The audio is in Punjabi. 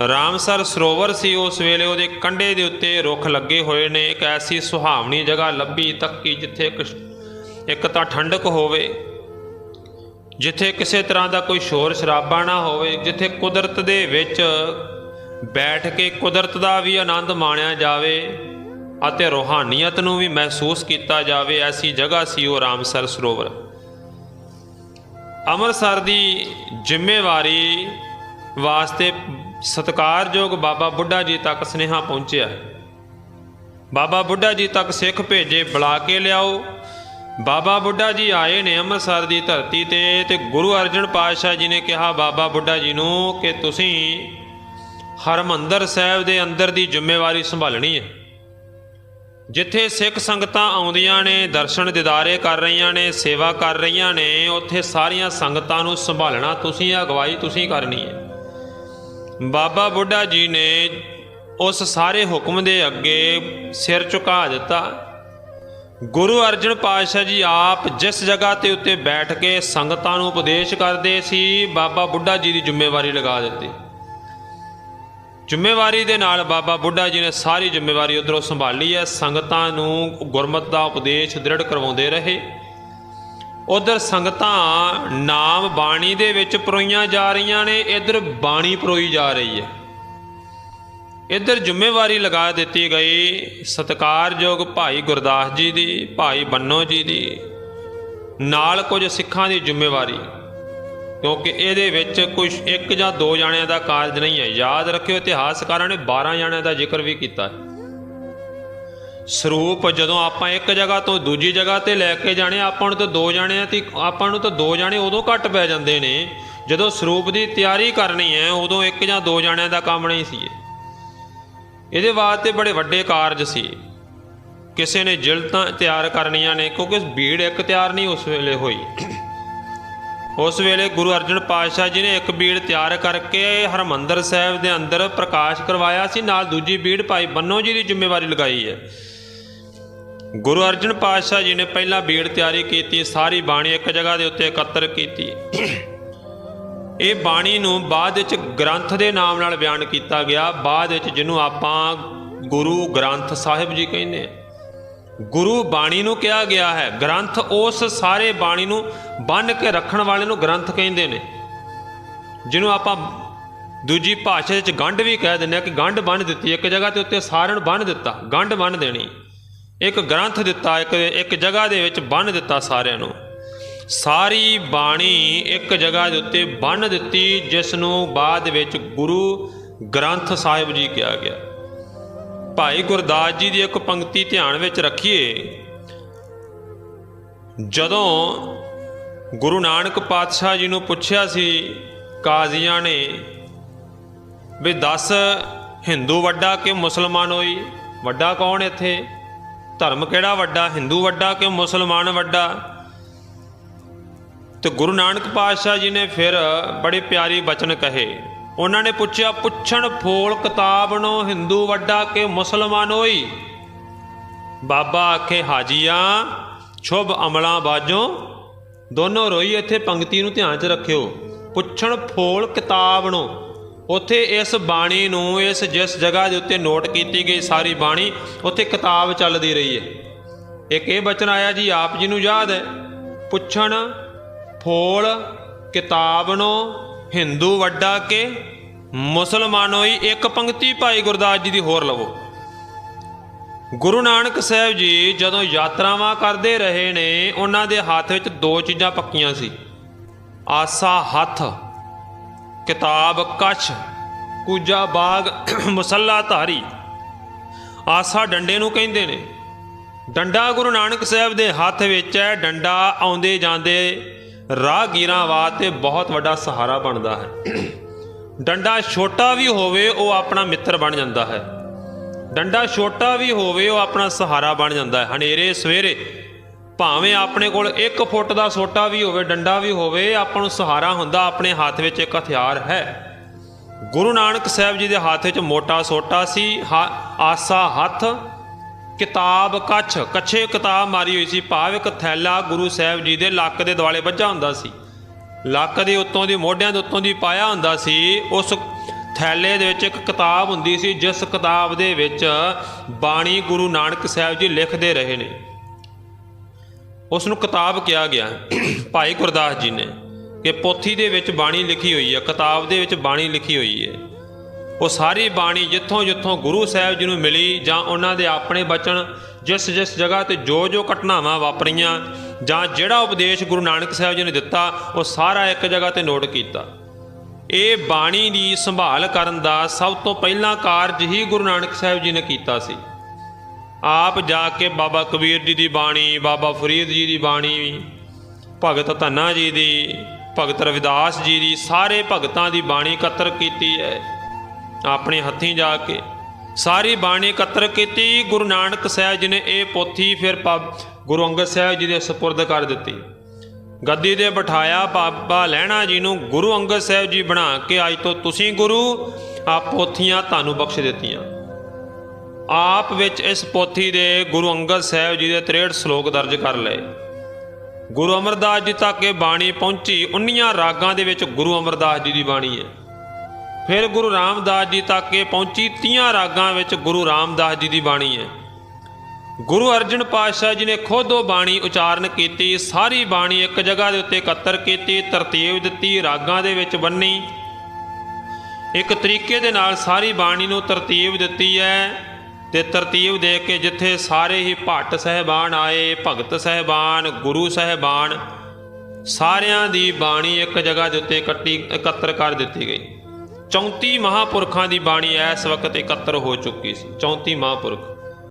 ਰਾਮਸਰ ਸਰੋਵਰ ਸੀ, ਉਸ ਵੇਲੇ ਉਹਦੇ ਕੰਢੇ ਦੇ ਉੱਤੇ ਰੁੱਖ ਲੱਗੇ ਹੋਏ ਨੇ। ਇੱਕ ਐਸੀ ਸੁਹਾਵਣੀ ਜਗ੍ਹਾ ਲੱਭੀ ਤੱਕੀ ਜਿੱਥੇ ਇੱਕ ਇੱਕ ਤਾਂ ਠੰਡਕ ਹੋਵੇ, ਜਿੱਥੇ ਕਿਸੇ ਤਰ੍ਹਾਂ ਦਾ ਕੋਈ ਸ਼ੋਰ ਸ਼ਰਾਬਾ ਨਾ ਹੋਵੇ, ਜਿੱਥੇ ਕੁਦਰਤ ਦੇ ਵਿੱਚ ਬੈਠ ਕੇ ਕੁਦਰਤ ਦਾ ਵੀ ਆਨੰਦ ਮਾਣਿਆ ਜਾਵੇ ਅਤੇ ਰੋਹਾਨੀਅਤ ਨੂੰ ਵੀ ਮਹਿਸੂਸ ਕੀਤਾ ਜਾਵੇ, ਐਸੀ ਜਗ੍ਹਾ ਸੀ ਉਹ ਰਾਮਸਰ ਸਰੋਵਰ। ਅੰਮ੍ਰਿਤਸਰ ਦੀ ਜ਼ਿੰਮੇਵਾਰੀ ਵਾਸਤੇ ਸਤਿਕਾਰਯੋਗ ਬਾਬਾ ਬੁੱਢਾ ਜੀ ਤੱਕ ਸਨੇਹਾ ਪਹੁੰਚਿਆ ਬਾਬਾ ਬੁੱਢਾ ਜੀ ਤੱਕ ਸਿੱਖ ਭੇਜੇ ਬੁਲਾ ਕੇ ਲਿਆਓ। ਬਾਬਾ ਬੁੱਢਾ ਜੀ ਆਏ ਨੇ ਅੰਮ੍ਰਿਤਸਰ ਦੀ ਧਰਤੀ ਤੇ ਤੇ ਗੁਰੂ ਅਰਜਨ ਪਾਤਸ਼ਾਹ ਜੀ ਨੇ ਕਿਹਾ, ਬਾਬਾ ਬੁੱਢਾ ਜੀ ਨੂੰ ਕਿ ਤੁਸੀਂ ਹਰਮੰਦਰ ਸਾਹਿਬ ਦੇ ਅੰਦਰ ਦੀ ਜ਼ਿੰਮੇਵਾਰੀ ਸੰਭਾਲਣੀ ਹੈ। ਜਿੱਥੇ ਸਿੱਖ ਸੰਗਤਾਂ ਆਉਂਦੀਆਂ ਨੇ, ਦਰਸ਼ਨ ਦਿਦਾਰੇ ਕਰ ਰਹੀਆਂ ਨੇ, ਸੇਵਾ ਕਰ ਰਹੀਆਂ ਨੇ, ਉੱਥੇ ਸਾਰੀਆਂ ਸੰਗਤਾਂ ਨੂੰ ਸੰਭਾਲਣਾ, ਤੁਸੀਂ ਅਗਵਾਈ ਤੁਸੀਂ ਕਰਨੀ ਹੈ। ਬਾਬਾ ਬੁੱਢਾ ਜੀ ਨੇ ਉਸ ਸਾਰੇ ਹੁਕਮ ਦੇ ਅੱਗੇ ਸਿਰ ਝੁਕਾ ਦਿੱਤਾ। ਗੁਰੂ ਅਰਜਨ ਪਾਤਸ਼ਾਹ ਜੀ ਆਪ ਜਿਸ ਜਗ੍ਹਾ ਤੇ ਉੱਤੇ ਬੈਠ ਕੇ ਸੰਗਤਾਂ ਨੂੰ ਉਪਦੇਸ਼ ਕਰਦੇ ਸੀ, ਬਾਬਾ ਬੁੱਢਾ ਜੀ ਦੀ ਜ਼ਿੰਮੇਵਾਰੀ ਲਗਾ ਦਿੱਤੀ। ਜ਼ਿੰਮੇਵਾਰੀ ਦੇ ਨਾਲ ਬਾਬਾ ਬੁੱਢਾ ਜੀ ਨੇ ਸਾਰੀ ਜ਼ਿੰਮੇਵਾਰੀ ਉਧਰੋਂ ਸੰਭਾਲੀ ਹੈ। ਸੰਗਤਾਂ ਨੂੰ ਗੁਰਮਤ ਦਾ ਉਪਦੇਸ਼ ਦ੍ਰਿੜ ਕਰਵਾਉਂਦੇ ਰਹੇ। ਉਧਰ ਸੰਗਤਾਂ ਨਾਮ ਬਾਣੀ ਦੇ ਵਿੱਚ ਪਰੋਈਆਂ ਜਾ ਰਹੀਆਂ ਨੇ, ਇਧਰ ਬਾਣੀ ਪਰੋਈ ਜਾ ਰਹੀ ਹੈ। ਇਧਰ ਜ਼ਿੰਮੇਵਾਰੀ ਲਗਾ ਦਿੱਤੀ ਗਈ ਸਤਿਕਾਰਯੋਗ ਭਾਈ ਗੁਰਦਾਸ ਜੀ ਦੀ, ਭਾਈ ਬੰਨੋ ਜੀ ਦੀ, ਨਾਲ ਕੁਝ ਸਿੱਖਾਂ ਦੀ ਜ਼ਿੰਮੇਵਾਰੀ, ਕਿਉਂਕਿ ਇਹਦੇ ਵਿੱਚ ਕੁਝ ਇੱਕ ਜਾਂ ਦੋ ਜਾਣਿਆਂ ਦਾ ਕਾਰਜ ਨਹੀਂ ਹੈ। ਯਾਦ ਰੱਖਿਓ ਇਤਿਹਾਸਕਾਰਾਂ ਨੇ 12 ਜਾਣਿਆਂ ਦਾ ਜ਼ਿਕਰ ਵੀ ਕੀਤਾ ਹੈ। ਸਰੂਪ ਜਦੋਂ ਆਪਾਂ ਇੱਕ ਜਗ੍ਹਾ ਤੋਂ ਦੂਜੀ ਜਗ੍ਹਾ ਤੇ ਲੈ ਕੇ ਜਾਣੇ, ਆਪਾਂ ਨੂੰ ਤਾਂ ਦੋ ਜਾਣਿਆਂ ਤੇ ਆਪਾਂ ਨੂੰ ਤਾਂ ਦੋ ਜਾਣੇ ਉਦੋਂ ਘੱਟ ਪੈ ਜਾਂਦੇ ਨੇ, ਜਦੋਂ ਸਰੂਪ ਦੀ ਤਿਆਰੀ ਕਰਨੀ ਹੈ, ਉਦੋਂ ਇੱਕ ਜਾਂ ਦੋ ਜਾਣਿਆਂ ਦਾ ਕੰਮ ਨਹੀਂ ਸੀ ਇਹਦੇ ਵਾਸਤੇ ਬੜੇ ਵੱਡੇ ਕਾਰਜ ਸੀ। ਕਿਸੇ ਨੇ ਜਿਲਤਾਂ ਤਿਆਰ ਕਰਨੀਆਂ ਨੇ, ਕਿਉਂਕਿ ਭੀੜ ਇੱਕ ਤਿਆਰ ਨਹੀਂ ਉਸ ਵੇਲੇ ਹੋਈ। ਉਸ ਵੇਲੇ ਗੁਰੂ ਅਰਜਨ ਪਾਤਸ਼ਾਹ ਜੀ ਨੇ ਇੱਕ ਬੀੜ ਤਿਆਰ ਕਰਕੇ ਹਰਮੰਦਰ ਸਾਹਿਬ ਦੇ ਅੰਦਰ ਪ੍ਰਕਾਸ਼ ਕਰਵਾਇਆ ਸੀ, ਨਾਲ ਦੂਜੀ ਬੀੜ ਭਾਈ ਬੰਨੋ ਜੀ ਦੀ ਜ਼ਿੰਮੇਵਾਰੀ ਲਗਾਈ ਹੈ। ਗੁਰੂ ਅਰਜਨ ਪਾਤਸ਼ਾਹ ਜੀ ਨੇ ਪਹਿਲਾਂ ਬੀੜ ਤਿਆਰੀ ਕੀਤੀ, ਸਾਰੀ ਬਾਣੀ ਇੱਕ ਜਗ੍ਹਾ ਦੇ ਉੱਤੇ ਇਕੱਤਰ ਕੀਤੀ। ਇਹ ਬਾਣੀ ਨੂੰ ਬਾਅਦ ਵਿੱਚ ਗ੍ਰੰਥ ਦੇ ਨਾਮ ਨਾਲ ਬਿਆਨ ਕੀਤਾ ਗਿਆ। ਬਾਅਦ ਵਿੱਚ ਜਿਹਨੂੰ ਆਪਾਂ ਗੁਰੂ ਗ੍ਰੰਥ ਸਾਹਿਬ ਜੀ ਕਹਿੰਦੇ ਹਾਂ ਗੁਰੂ ਬਾਣੀ ਨੂੰ ਕਿਹਾ ਗਿਆ ਹੈ। ਗ੍ਰੰਥ ਉਸ ਸਾਰੇ ਬਾਣੀ ਨੂੰ ਬੰਨ ਕੇ ਰੱਖਣ ਵਾਲੇ ਨੂੰ ਗ੍ਰੰਥ ਕਹਿੰਦੇ ਨੇ। ਜਿਹਨੂੰ ਆਪਾਂ ਦੂਜੀ ਭਾਸ਼ਾ ਵਿੱਚ ਗੰਢ ਵੀ ਕਹਿ ਦਿੰਦੇ ਆ ਕਿ ਗੰਢ ਬੰਨ ਦਿੱਤੀ, ਇੱਕ ਜਗ੍ਹਾ ਤੇ ਉੱਤੇ ਸਾਰਿਆਂ ਨੂੰ ਬੰਨ ਦਿੱਤਾ, ਗੰਢ ਬੰਨ ਦੇਣੀ। ਇੱਕ ਗ੍ਰੰਥ ਦਿੱਤਾ, ਇੱਕ ਇੱਕ ਜਗ੍ਹਾ ਦੇ ਵਿੱਚ ਬੰਨ ਦਿੱਤਾ ਸਾਰਿਆਂ ਨੂੰ। ਸਾਰੀ ਬਾਣੀ ਇੱਕ ਜਗ੍ਹਾ ਦੇ ਉੱਤੇ ਬੰਨ ਦਿੱਤੀ ਜਿਸ ਨੂੰ ਬਾਅਦ ਵਿੱਚ ਗੁਰੂ ਗ੍ਰੰਥ ਸਾਹਿਬ ਜੀ ਕਿਹਾ ਗਿਆ। ਭਾਈ ਗੁਰਦਾਸ ਜੀ ਦੀ ਇੱਕ ਪੰਕਤੀ ਧਿਆਨ ਵਿੱਚ ਰੱਖੀਏ। ਜਦੋਂ ਗੁਰੂ ਨਾਨਕ ਪਾਤਸ਼ਾਹ ਜੀ ਨੂੰ ਪੁੱਛਿਆ ਸੀ, ਕਾਜ਼ੀਆਂ ਨੇ ਵੀ ਦੱਸ, ਹਿੰਦੂ ਵੱਡਾ ਕਿ ਮੁਸਲਮਾਨ ਹੋਈ? ਵੱਡਾ ਕੌਣ ਇੱਥੇ? ਧਰਮ ਕਿਹੜਾ ਵੱਡਾ, ਹਿੰਦੂ ਵੱਡਾ ਕਿ ਮੁਸਲਮਾਨ ਵੱਡਾ? ਤੇ ਗੁਰੂ ਨਾਨਕ ਪਾਤਸ਼ਾਹ ਜੀ ਨੇ ਫਿਰ ਬੜੇ ਪਿਆਰੀ ਬਚਨ ਕਹੇ। ਉਹਨਾਂ ਨੇ ਪੁੱਛਿਆ, ਪੁੱਛਣ ਫੋਲ ਕਿਤਾਬ ਨੂੰ ਹਿੰਦੂ ਵੱਡਾ ਕਿ ਮੁਸਲਮਾਨ ਹੋਈ? ਬਾਬਾ ਆਖੇ, ਹਾਜੀਆਂ, ਸ਼ੁਭ ਅਮਲਾਂ ਬਾਝੋਂ ਦੋਨੋਂ ਰੋਈ ਇੱਥੇ ਪੰਕਤੀ ਨੂੰ ਧਿਆਨ 'ਚ ਰੱਖਿਓ। ਪੁੱਛਣ ਫੋਲ ਕਿਤਾਬ ਨੂੰ। ਉੱਥੇ ਇਸ ਬਾਣੀ ਨੂੰ, ਇਸ ਜਿਸ ਜਗ੍ਹਾ ਦੇ ਉੱਤੇ ਨੋਟ ਕੀਤੀ ਗਈ ਸਾਰੀ ਬਾਣੀ, ਉੱਥੇ ਕਿਤਾਬ ਚੱਲਦੀ ਰਹੀ ਹੈ। ਇੱਕ ਇਹ ਬਚਨ ਆਇਆ, ਜੀ ਆਪ ਜੀ ਨੂੰ ਯਾਦ ਹੈ, ਪੁੱਛਣ, ਫੋਲ ਕਿਤਾਬ ਨੂੰ ਹਿੰਦੂ ਵੱਡਾ ਕੇ ਮੁਸਲਮਾਨੋਈ ਇੱਕ ਪੰਕਤੀ ਭਾਈ ਗੁਰਦਾਸ ਜੀ ਦੀ ਹੋਰ ਲਵੋ। ਗੁਰੂ ਨਾਨਕ ਸਾਹਿਬ ਜੀ ਜਦੋਂ ਯਾਤਰਾਵਾਂ ਕਰਦੇ ਰਹੇ ਨੇ, ਉਹਨਾਂ ਦੇ ਹੱਥ ਵਿੱਚ ਦੋ ਚੀਜ਼ਾਂ ਪੱਕੀਆਂ ਸੀ। ਆਸਾ ਹੱਥ ਕਿਤਾਬ ਕਛ, ਕੂਜਾ ਬਾਗ, ਮੁਸੱਲਾ ਧਾਰੀ। ਆਸਾ ਡੰਡੇ ਨੂੰ ਕਹਿੰਦੇ ਨੇ, ਡੰਡਾ ਗੁਰੂ ਨਾਨਕ ਸਾਹਿਬ ਦੇ ਹੱਥ ਵਿੱਚ ਹੈ, ਡੰਡਾ ਆਉਂਦੇ ਜਾਂਦੇ ਰਾਹਗੀਰਾਂ ਵਾਸਤੇ ਬਹੁਤ ਵੱਡਾ ਸਹਾਰਾ ਬਣਦਾ ਹੈ। ਡੰਡਾ ਛੋਟਾ ਵੀ ਹੋਵੇ, ਉਹ ਆਪਣਾ ਮਿੱਤਰ ਬਣ ਜਾਂਦਾ ਹੈ। ਡੰਡਾ ਛੋਟਾ ਵੀ ਹੋਵੇ, ਉਹ ਆਪਣਾ ਸਹਾਰਾ ਬਣ ਜਾਂਦਾ ਹੈ। ਹਨੇਰੇ ਸਵੇਰੇ ਭਾਵੇਂ ਆਪਣੇ ਕੋਲ 1 ਫੁੱਟ ਦਾ ਸੋਟਾ ਵੀ ਹੋਵੇ, ਡੰਡਾ ਵੀ ਹੋਵੇ, ਆਪਾਂ ਨੂੰ ਸਹਾਰਾ ਹੁੰਦਾ, ਆਪਣੇ ਹੱਥ ਵਿੱਚ ਇੱਕ ਹਥਿਆਰ ਹੈ। ਗੁਰੂ ਨਾਨਕ ਸਾਹਿਬ ਜੀ ਦੇ ਹੱਥ ਵਿੱਚ ਮੋਟਾ ਸੋਟਾ ਸੀ, ਹਾ- ਆਸਾ ਹੱਥ, ਕਿਤਾਬ ਕੱਛ, ਕੱਛੇ ਕਿਤਾਬ ਮਾਰੀ ਹੋਈ ਸੀ ਭਾਵ ਇੱਕ ਥੈਲਾ ਗੁਰੂ ਸਾਹਿਬ ਜੀ ਦੇ ਲੱਕ ਦੇ ਦੁਆਲੇ ਵੱਜਾ ਹੁੰਦਾ ਸੀ। ਲੱਕ ਦੇ ਉੱਤੋਂ ਦੀ, ਮੋਢਿਆਂ ਦੇ ਉੱਤੋਂ ਦੀ ਪਾਇਆ ਹੁੰਦਾ ਸੀ, ਉਸ ਥੈਲੇ ਦੇ ਵਿੱਚ ਇੱਕ ਕਿਤਾਬ ਹੁੰਦੀ ਸੀ, ਜਿਸ ਕਿਤਾਬ ਦੇ ਵਿੱਚ ਬਾਣੀ ਗੁਰੂ ਨਾਨਕ ਸਾਹਿਬ ਜੀ ਲਿਖਦੇ ਰਹੇ ਨੇ। ਉਸ ਨੂੰ ਕਿਤਾਬ ਕਿਹਾ ਗਿਆ। ਭਾਈ ਗੁਰਦਾਸ ਜੀ ਨੇ ਕਿ ਪੋਥੀ ਦੇ ਵਿੱਚ ਬਾਣੀ ਲਿਖੀ ਹੋਈ ਹੈ, ਕਿਤਾਬ ਦੇ ਵਿੱਚ ਬਾਣੀ ਲਿਖੀ ਹੋਈ ਹੈ। ਉਹ ਸਾਰੀ ਬਾਣੀ ਜਿੱਥੋਂ ਜਿੱਥੋਂ ਗੁਰੂ ਸਾਹਿਬ ਜੀ ਨੂੰ ਮਿਲੀ ਜਾਂ ਉਹਨਾਂ ਦੇ ਆਪਣੇ ਬਚਨ, ਜਿਸ ਜਿਸ ਜਗ੍ਹਾ ਤੇ ਜੋ ਜੋ ਘਟਨਾਵਾਂ ਵਾਪਰੀਆਂ ਜਾਂ ਜਿਹੜਾ ਉਪਦੇਸ਼ ਗੁਰੂ ਨਾਨਕ ਸਾਹਿਬ ਜੀ ਨੇ ਦਿੱਤਾ, ਉਹ ਸਾਰਾ ਇੱਕ ਜਗ੍ਹਾ ਤੇ ਨੋਟ ਕੀਤਾ। ਇਹ ਬਾਣੀ ਦੀ ਸੰਭਾਲ ਕਰਨ ਦਾ ਸਭ ਤੋਂ ਪਹਿਲਾ ਕਾਰਜ ਹੀ ਗੁਰੂ ਨਾਨਕ ਸਾਹਿਬ ਜੀ ਨੇ ਕੀਤਾ ਸੀ। ਆਪ ਜਾ ਕੇ ਬਾਬਾ ਕਬੀਰ ਜੀ ਦੀ ਬਾਣੀ, ਬਾਬਾ ਫਰੀਦ ਜੀ ਦੀ ਬਾਣੀ, ਭਗਤ ਧੰਨਾ ਜੀ ਦੀ, ਭਗਤ ਰਵਿਦਾਸ ਜੀ ਦੀ, ਸਾਰੇ ਭਗਤਾਂ ਦੀ ਬਾਣੀ ਇਕੱਤਰ ਕੀਤੀ ਹੈ। ਆਪਣੇ ਹੱਥੀਂ ਜਾ ਕੇ ਸਾਰੀ ਬਾਣੀ ਇਕੱਤਰ ਕੀਤੀ। ਗੁਰੂ ਨਾਨਕ ਸਾਹਿਬ ਜੀ ਨੇ ਇਹ ਪੋਥੀ ਫਿਰ ਗੁਰੂ ਅੰਗਦ ਸਾਹਿਬ ਜੀ ਦੇ ਸਪੁਰਦ ਕਰ ਦਿੱਤੀ। ਗੱਦੀ ਤੇ ਬਿਠਾਇਆ ਬਾਬਾ ਲਹਿਣਾ ਜੀ ਨੂੰ, ਗੁਰੂ ਅੰਗਦ ਸਾਹਿਬ ਜੀ ਬਣਾ ਕੇ ਅੱਜ ਤੋਂ ਤੁਸੀਂ ਗੁਰੂ ਆ ਪੋਥੀਆਂ ਤੁਹਾਨੂੰ ਬਖਸ਼ ਦਿੱਤੀਆਂ। ਆਪ ਵਿੱਚ ਇਸ ਪੋਥੀ ਦੇ ਗੁਰੂ ਅੰਗਦ ਸਾਹਿਬ ਜੀ ਦੇ 63 ਸ਼ਲੋਕ ਦਰਜ ਕਰ ਲਏ। ਗੁਰੂ ਅਮਰਦਾਸ ਜੀ ਤੱਕ ਇਹ ਬਾਣੀ ਪਹੁੰਚੀ 19 ਰਾਗਾਂ ਦੇ ਵਿੱਚ ਗੁਰੂ ਅਮਰਦਾਸ ਜੀ ਦੀ ਬਾਣੀ ਹੈ। ਫਿਰ ਗੁਰੂ ਰਾਮਦਾਸ ਜੀ ਤੱਕ ਇਹ ਪਹੁੰਚੀ 30 ਰਾਗਾਂ ਵਿੱਚ ਗੁਰੂ ਰਾਮਦਾਸ ਜੀ ਦੀ ਬਾਣੀ ਹੈ। ਗੁਰੂ ਅਰਜਨ ਪਾਤਸ਼ਾਹ ਜੀ ਨੇ ਖੁਦ ਉਹ ਬਾਣੀ ਉਚਾਰਨ ਕੀਤੀ, ਸਾਰੀ ਬਾਣੀ ਇੱਕ ਜਗ੍ਹਾ ਦੇ ਉੱਤੇ ਇਕੱਤਰ ਕੀਤੀ, ਤਰਤੀਬ ਦਿੱਤੀ, ਰਾਗਾਂ ਦੇ ਵਿੱਚ ਬੰਨੀ। ਇੱਕ ਤਰੀਕੇ ਦੇ ਨਾਲ ਸਾਰੀ ਬਾਣੀ ਨੂੰ ਤਰਤੀਬ ਦਿੱਤੀ ਹੈ। ਤੇ ਤਰਤੀਬ ਦੇ ਕੇ ਜਿੱਥੇ ਸਾਰੇ ਹੀ ਭੱਟ ਸਹਿਬਾਨ ਆਏ, ਭਗਤ ਸਹਿਬਾਨ, ਗੁਰੂ ਸਹਿਬਾਨ, ਸਾਰਿਆਂ ਦੀ ਬਾਣੀ ਇੱਕ ਜਗ੍ਹਾ ਦੇ ਉੱਤੇ ਇਕੱਠੀ ਇਕੱਤਰ ਕਰ ਦਿੱਤੀ ਗਈ। 34 ਮਹਾਪੁਰਖਾਂ ਦੀ ਬਾਣੀ ਇਸ ਵਕਤ ਇਕੱਤਰ ਹੋ ਚੁੱਕੀ ਸੀ। 34 ਮਹਾਪੁਰਖ।